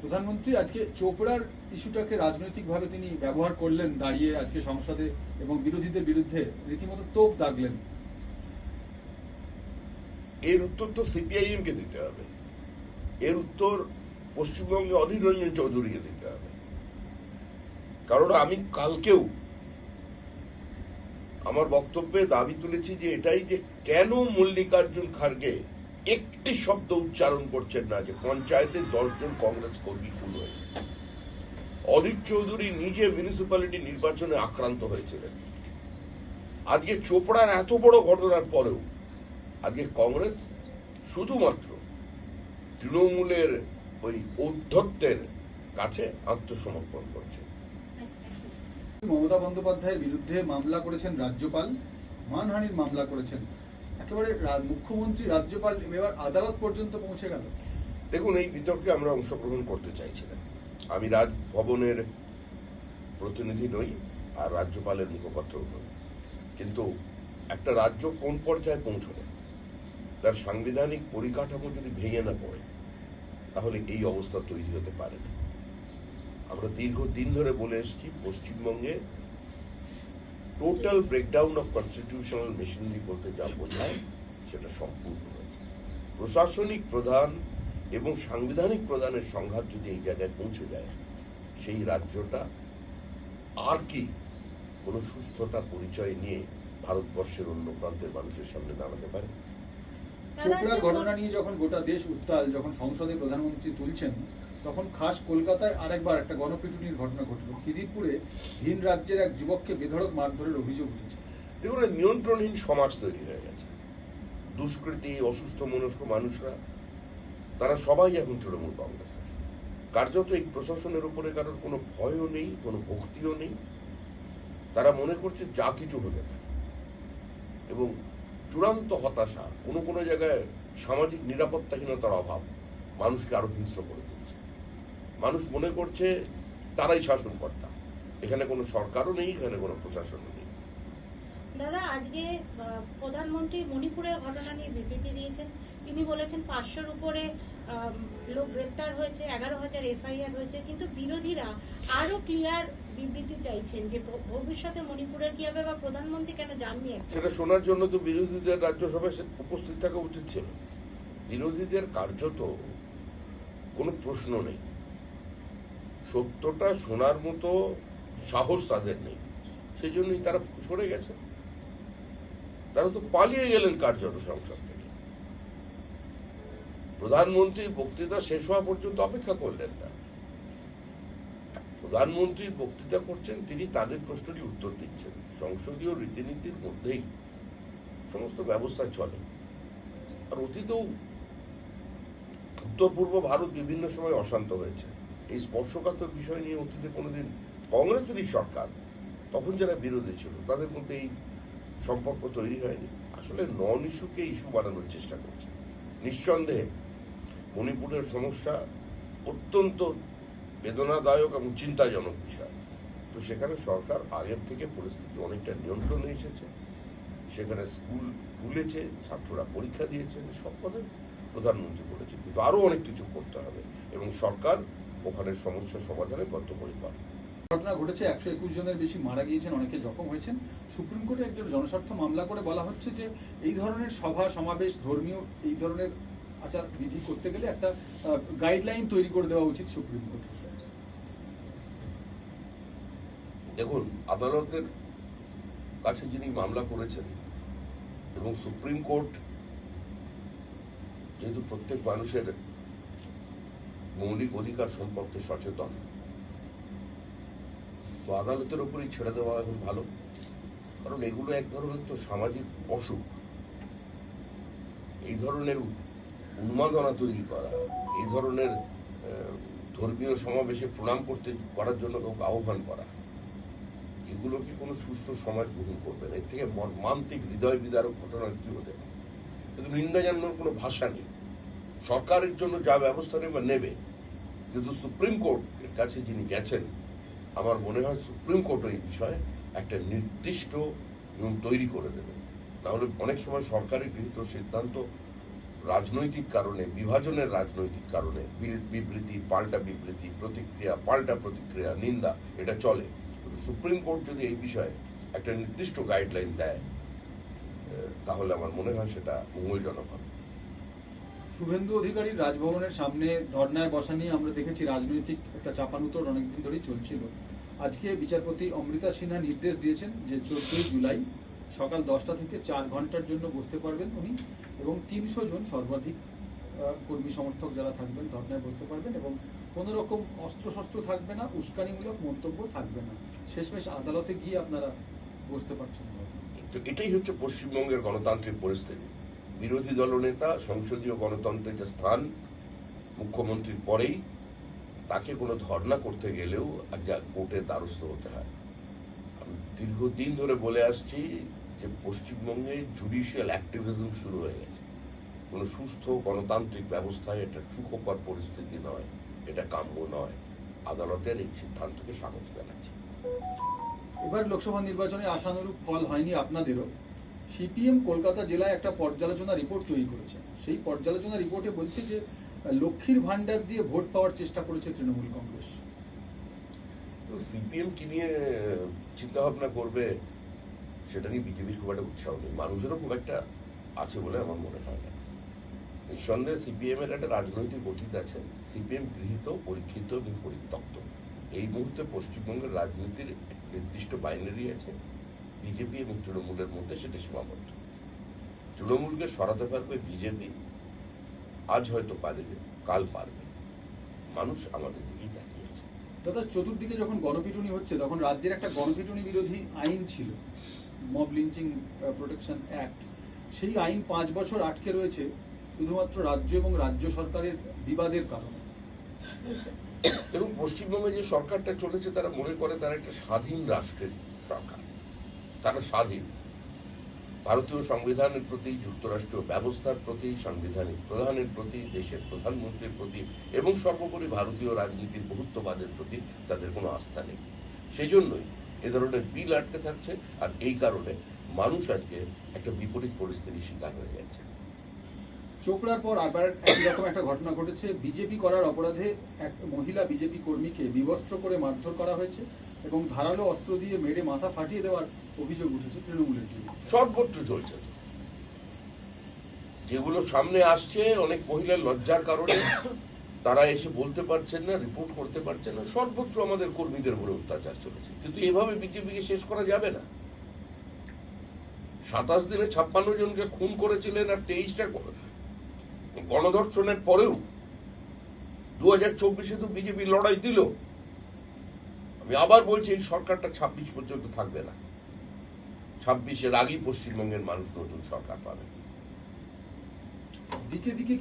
প্রধানমন্ত্রী, আজকে চোপড়ার ইস্যুটাকে রাজনৈতিকভাবে তিনি ব্যবহার করলেন, দাঁড়িয়ে আজকে সংসদে এবং বিরোধীদের বিরুদ্ধে রীতিমতো তোপ দাগলেন। এর উত্তর তো সিপিআইএম কে দিতে হবে। এর উত্তর পশ্চিমবঙ্গে অধীর রঞ্জন চৌধুরীকে দিতে হবে। কারণ আমি কালকেও আমার বক্তব্যে দাবি তুলেছি যে এটাই যে কেন মল্লিকার্জুন খার্গে একটি শব্দ উচ্চারণ করছেন না যে পঞ্চায়েতে দশজন কংগ্রেস কর্মী খুন হয়েছে। অধীর চৌধুরী নিজে মিউনিসিপ্যালিটি নির্বাচনে আক্রান্ত হয়েছিলেন। আজকে চোপড়ার এত বড় ঘটনার পরেও আজকে কংগ্রেস শুধুমাত্র তৃণমূলের ওই ঔদ্ধত্যের কাছে আত্মসমর্পণ করছে। মমতা বন্দ্যোপাধ্যায়ের বিরুদ্ধে মামলা করেছেন রাজ্যপাল, মানহানির মামলা করেছেন একেবারে মুখ্যমন্ত্রী, রাজ্যপাল, এবার আদালত পর্যন্ত পৌঁছে গেল। দেখুন, এই বিতর্কে আমরা অংশগ্রহণ করতে চাইছি না। আমি রাজভবনের প্রতিনিধি নই আর রাজ্যপালের মুখপাত্র নই। কিন্তু একটা রাজ্য কোন পর্যায়ে পৌঁছলে তার সাংবিধানিক পরিকাঠামো যদি ভেঙে না পড়ে, তাহলে এই অবস্থা তৈরি হতে পারে না। আমরা দীর্ঘদিন ধরে বলে এসেছি, পশ্চিমবঙ্গে total breakdown of constitutional machinery বলতে যা বোঝায় সেটা সম্পূর্ণ হয়েছে। প্রশাসনিক প্রধান এবং সাংবিধানিক প্রধানের সংঘাত যদি এই জায়গায় পৌঁছে যায় সেই রাজ্যটা আর কি কোনো সুস্থতা পরিচয় নিয়ে ভারতবর্ষের অন্য প্রান্তের মানুষের সামনে দাঁড়াতে পারে? চোপড়ার ঘটনা নিয়ে যখন গোটা দেশ উত্তাল যখন সংসদে প্রধানমন্ত্রী তুলছেন তখন খাস কলকাতায় আরেকবার একটা গণপিটুনির ঘটনা ঘটল। খিদিরপুরে ভিন রাজ্যের এক যুবককে বেধড়ক মারধরের অভিযোগ উঠেছে। দেখুন নিয়ন্ত্রণহীন সমাজ তৈরি হয়ে গেছে। দুষ্কৃতী, অসুস্থ মনস্ক মানুষরা, তারা সবাই এখন তৃণমূল কংগ্রেসের। কার্যত এই প্রশাসনের উপরে কারোর কোনো ভয়ও নেই, কোনো ভক্তিও নেই। তারা মনে করছে যা কিছু হতে পারে। এবং চূড়ান্ত হতাশা, কোনো কোনো জায়গায় সামাজিক নিরাপত্তাহীনতার অভাব মানুষকে আরও হিংস্র করে তুলছে। মানুষ মনে করছে তারাই শাসনকর্তা। এখানে কোনো সরকারও নেই এখানে কোনো প্রশাসনও নেই। দাদা আজকে প্রধানমন্ত্রী মণিপুরের ঘটনা নিয়ে বিবৃতি দিয়েছেন। তিনি বলেছেন পাঁচশোর উপরে লোক গ্রেপ্তার হয়েছে এগারো হাজার এফআইআর হয়েছে কিন্তু বিরোধীরা আরও ক্লিয়ার বিবৃতি চাইছেন যে ভবিষ্যতে মণিপুরের কি হবে বা প্রধানমন্ত্রী কেন এখন? সেটা শোনার জন্য তো বিরোধীদের রাজ্যসভায় উপস্থিত থাকা উচিত ছিল। বিরোধীদের কার্যত কোনো প্রশ্ন নেই। সত্যটা শোনার মতো সাহস তাদের নেই। সেই জন্যই তারা সরে গেছে। তারা তো পালিয়ে গেলেন কার্যত সংসদ থেকে। প্রধানমন্ত্রীর বক্তৃতা শেষ হওয়া পর্যন্ত অপেক্ষা করলেন না। প্রধানমন্ত্রীর বক্তৃতা করছেন, তিনি তাদের প্রশ্নেরই উত্তর দিচ্ছেন। সংসদীয় রীতিনীতির মধ্যেই সমস্ত ব্যবস্থা চলে। আর অতীতেও উত্তর পূর্ব ভারত বিভিন্ন সময় অশান্ত হয়েছে। এই স্পর্শকাতর বিষয় নিয়ে অতীতে কোনোদিন কংগ্রেসেরই সরকার তখন যারা বিরোধী ছিল, তাদের মধ্যে এই সম্পর্ক তৈরি হয়নি। আসলে নন ইস্যুকে ইস্যু বানানোর চেষ্টা করছে। নিঃসন্দেহে মণিপুরের সমস্যা অত্যন্ত বেদনাদায়ক এবং চিন্তাজনক বিষয়। তো সেখানে সরকার আগের থেকে পরিস্থিতি অনেকটা নিয়ন্ত্রণে এসেছে। সেখানে স্কুল খুলেছে, ছাত্ররা পরীক্ষা দিয়েছে, সব কথা প্রধানমন্ত্রী বলেছে কিন্তু আরও অনেক কিছু করতে হবে এবং সরকার ওখানে সমস্যা সমাধানে বদ্ধপরিকর। ঘটনা ঘটেছে একশো একুশ জনের বেশি মারা গিয়েছেন অনেকে জখম হয়েছেন। সুপ্রিম কোর্টে একজন জনস্বার্থ মামলা করে বলা হচ্ছে যে এই ধরনের সভা সমাবেশ ধর্মীয় এই ধরনের আচার বিধি করতে গেলে একটা গাইডলাইন তৈরি করে দেওয়া উচিত সুপ্রিম কোর্টের। দেখুন আদালতের কাছে যিনি মামলা করেছেন এবং সুপ্রিম কোর্ট যেহেতু প্রত্যেক মানুষের মৌলিক অধিকার সম্পর্কে সচেতন। তো আদালতের উপরেই ছেড়ে দেওয়া এখন ভালো, কারণ এগুলো এক ধরনের তো সামাজিক অসুখ। এই ধরনের উন্মাদনা তৈরি করা, এই ধরনের ধর্মীয় সমাবেশে প্রণাম করতে, করার জন্য কাউকে আহ্বান করা, এগুলো কি কোনো সুস্থ সমাজ গ্রহণ করবে না? এর থেকে মর্মান্তিক হৃদয় বিদারক ঘটনা কি হতে পারে? কিন্তু নিন্দা জানানোর কোনো ভাষা নেই। সরকারের জন্য যা ব্যবস্থা নেবে নেবে কিন্তু সুপ্রিম কোর্টের কাছে যিনি গেছেন, আমার মনে হয় সুপ্রিম কোর্ট এই বিষয়ে একটা নির্দিষ্ট নিয়ম তৈরি করে দেবে নাহলে অনেক সময় সরকারের গৃহীত সিদ্ধান্ত রাজনৈতিক কারণে, বিভাজনের রাজনৈতিক কারণে বিবৃতি, পাল্টা বিবৃতি, প্রতিক্রিয়া, পাল্টা প্রতিক্রিয়া, নিন্দা, এটা চলে। সুপ্রিম কোর্ট যদি এই বিষয়ে একটা নির্দিষ্ট গাইডলাইন দেয় তাহলে আমার মনে হয় সেটা মঙ্গলজনক হবে। শুভেন্দু অধিকারীর রাজভবনের সামনে ধর্নায় বসা নিয়ে আমরা দেখেছি রাজনৈতিক একটা চাপানুতর অনেকদিন ধরেই চলছিল। আজকে বিচারপতি অমৃতা সিনহা নির্দেশ দিয়েছেন যে চোদ্দই জুলাই সকাল দশটা থেকে চার ঘণ্টার জন্য বসতে পারবেন উনি এবং তিনশো জন সর্বাধিক কর্মী সমর্থক যারা থাকবেন ধর্নায় বসতে পারবেন এবং কোনো রকম অস্ত্রশস্ত্র থাকবে না, উস্কানিমূলক মন্তব্য থাকবে না। শেষমেশ আদালতে গিয়ে আপনারা বসতে পারছেন। তো এটাই হচ্ছে পশ্চিমবঙ্গের গণতান্ত্রিক পরিস্থিতি। বিরোধী দলনেতা, সংসদীয় গণতন্ত্রের যে স্থান, মুখ্যমন্ত্রীর পরেই তাকে কোনো ধর্ণা করতে গেলেও আজ কোর্টের দ্বারস্থ হতে হয়। আমি দীর্ঘদিন ধরে বলে আসছি যে পশ্চিমবঙ্গে জুডিশিয়াল অ্যাক্টিভিজম শুরু হয়ে গেছে। কোনো সুস্থ গণতান্ত্রিক ব্যবস্থায় এটা সুখকর পরিস্থিতি নয়, এটা কাম্য নয়। আদালতের এই সিদ্ধান্তকে স্বাগত জানাচ্ছি। এবার লোকসভা নির্বাচনে আশানুরূপ ফল হয়নি আপনাদেরও। সিপিএম কলকাতা জেলায় একটা পর্যালোচনা রিপোর্ট তৈরি করেছে। সেই পর্যালোচনা রিপোর্টে বলছে যে, লক্ষ্মীর ভান্ডার দিয়ে ভোট পাওয়ার চেষ্টা করেছে তৃণমূল কংগ্রেস। সিপিএম কি নিয়ে চিন্তা ভাবনা করবে, সেটা নিয়ে বিজেপির খুব একটা উৎসাহ নেই। মানুষেরও খুব একটা আছে বলে আমার মনে হয় না। নিঃসন্দেহে সিপিএম এর একটা রাজনৈতিক অতীত আছে। সিপিএম গৃহীত, পরীক্ষিত এবং পরিত্যক্ত। এই মুহূর্তে পশ্চিমবঙ্গের রাজনীতির নির্দিষ্ট বাইনারি আছে। বিজেপি এবং তৃণমূলের মধ্যে সেটা সীমাবদ্ধ। তৃণমূলকে সরাতে পারবে বিজেপি আজ হয়তো পারবে কাল পারবে। মানুষ আমাদের দিকেই দাদা চতুর্দিকে যখন গণপিটুনি হচ্ছে তখন রাজ্যের একটা গণপিটুনি বিরোধী আইন ছিল মব লিঞ্চিং প্রোটেকশন অ্যাক্ট। সেই আইন পাঁচ বছর আটকে রয়েছে শুধুমাত্র রাজ্য এবং রাজ্য সরকারের বিবাদের কারণে। এবং পশ্চিমবঙ্গে যে সরকারটা চলেছে তারা মনে করে তারা একটা স্বাধীন রাষ্ট্রের সরকার। তারা স্বাধীন। ভারতীয় সংবিধানের প্রতি, যুক্তরাষ্ট্রীয় ব্যবস্থার প্রতি, সাংবিধানিক প্রধানের প্রতি, দেশের প্রধানমন্ত্রীর প্রতি এবং সর্বোপরি ভারতীয় রাজনীতির বহুত্ববাদের প্রতি তাদের কোনো আস্থা নেই। সেই জন্যই এ ধরনের বিল আটকে থাকছে আর এই কারণে মানুষ আজকে একটা বিপরীত পরিস্থিতির শিকার হয়ে যাচ্ছে। চোপড়ার পর আবার একই রকম একটা ঘটনা ঘটেছে। বিজেপি করার অপরাধে এক মহিলা বিজেপি কর্মীকে বিবস্ত্র করে মারধর করা হয়েছে। এবং ধারালো অস্ত্র দিয়ে মেরে মাথা ফাটিয়ে দেওয়ার অভিযোগ উঠেছে তৃণমূলের সর্বত্র চলছে। যেগুলো সামনে আসছে, অনেক মহিলার লজ্জার কারণে তারা এসে বলতে পারছেন না রিপোর্ট করতে পারছেন না। সর্বত্র আমাদের কর্মীদের উপরে অত্যাচার চলেছে। কিন্তু এভাবে বিজেপিকে শেষ করা যাবে না। সাতাশ দিনে ছাপ্পান্ন জনকে খুন করেছিলেন আর তেইশটা গণধর্ষণের পরেও দু হাজার চব্বিশে তো বিজেপি লড়াই দিল। আমি আবার বলছি, এই সরকারটা ছাব্বিশ পর্যন্ত থাকবে না। ছাব্বিশের আগেই পশ্চিমবঙ্গের মানুষ নতুন সরকার পাবে। দিকে দিকে